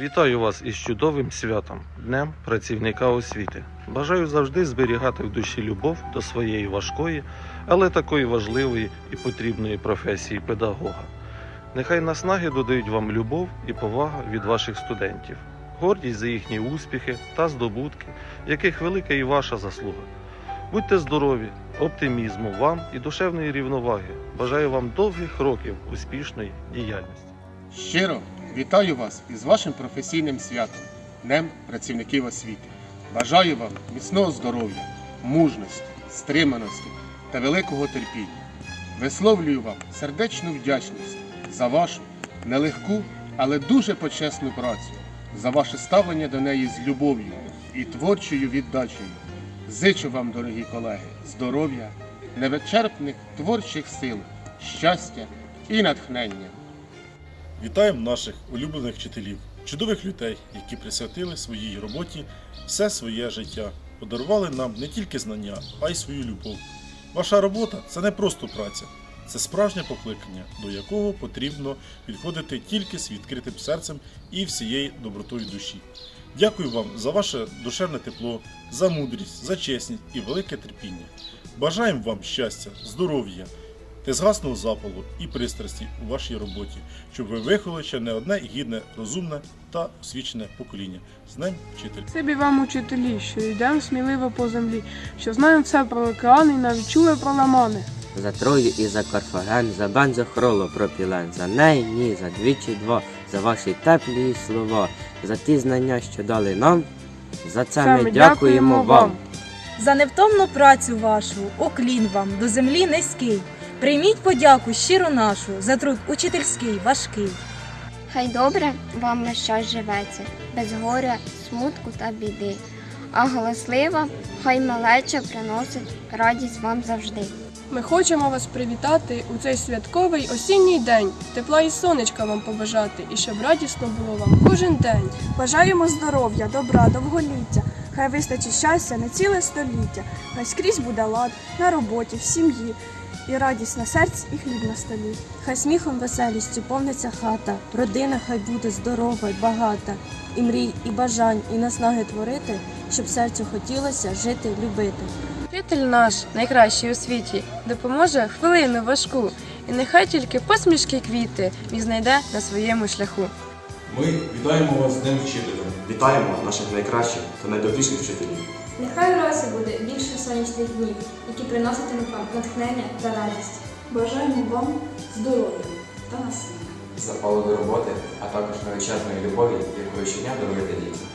Вітаю вас із чудовим святом Днем працівника освіти. Бажаю завжди зберігати в душі любов до своєї важкої, але такої важливої і потрібної професії педагога. Нехай наснаги додають вам любов і повага від ваших студентів, гордість за їхні успіхи та здобутки, яких велика і ваша заслуга. Будьте здорові, оптимізму вам і душевної рівноваги. Бажаю вам довгих років успішної діяльності. Щиро вітаю вас із вашим професійним святом Днем працівників освіти. Бажаю вам міцного здоров'я, мужності, стриманості та великого терпіння. Висловлюю вам сердечну вдячність за вашу нелегку, але дуже почесну працю, за ваше ставлення до неї з любов'ю і творчою віддачею. Зичу вам, дорогі колеги, здоров'я, невичерпних творчих сил, щастя і натхнення. Вітаємо наших улюблених вчителів, чудових людей, які присвятили своїй роботі все своє життя, подарували нам не тільки знання, а й свою любов. Ваша робота це не просто праця, це справжнє покликання, до якого потрібно підходити тільки з відкритим серцем і всією добротою душі. Дякую вам за ваше душевне тепло, за мудрість, за чесність і велике терпіння. Бажаємо вам щастя, здоров'я, незгасного запалу і пристрасті у вашій роботі, щоб ви виховали ще не одне гідне, розумне та освічене покоління. З Днем вчитель! Спасибі вам, учителі, що йдемо сміливо по землі, що знаємо все про океани і навіть чули про ламани. За Трою і за Карфаген, за бензохроло пропілен, за неї ні, за двічі два, за ваші теплі слова, за ті знання, що дали нам. За це ми дякуємо вам. За невтомну працю вашу, оклін вам до землі низький. Прийміть подяку щиро нашу за труд учительський важкий. Хай добре вам весь час живеться, без горя, смутку та біди. А голослива, хай малеча приносить радість вам завжди. Ми хочемо вас привітати у цей святковий осінній день, тепла і сонечка вам побажати, і щоб радісно було вам кожен день. Бажаємо здоров'я, добра, довголіття. Хай вистачить щастя на ціле століття. Хай скрізь буде лад на роботі, в сім'ї. І радість на серці, і хліб на столі. Хай сміхом веселістю повниться хата, родина хай буде здорова й багата, і мрій, і бажань, і наснаги творити, щоб серцю хотілося жити, любити. Вчитель наш, найкращий у світі, допоможе хвилину важку, і нехай тільки посмішки квіти він знайде на своєму шляху. Ми вітаємо вас з Днем Вчителя. Вітаємо наших найкращих та найдобріших вчителів. Нехай у році буде більше сонячних днів, які приноситимуть вам натхнення та радість. Бажаємо вам здоров'я та насилля. Запалу до роботи, а також величезної любові, якою щодня даруєте дітям.